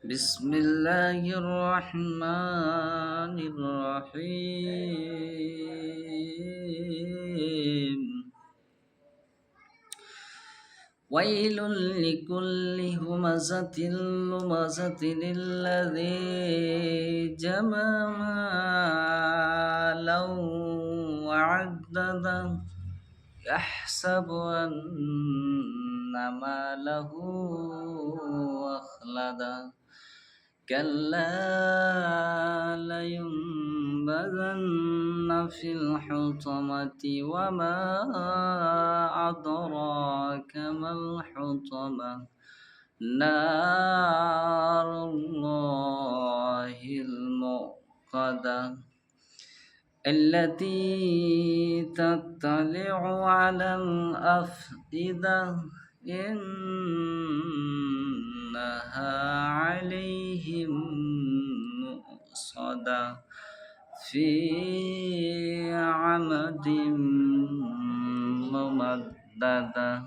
بسم الله الرحمن الرحيم ويل لكل همزة لمزة الذي جمع مالا وعدده يحسب أن ماله أخلده كلا لينبذن في الحطمة وما أدراك ما الحطمة. نار الله الموقدة التي تطلع على الأفئدة. إنها مؤصدة في عمد ممددة.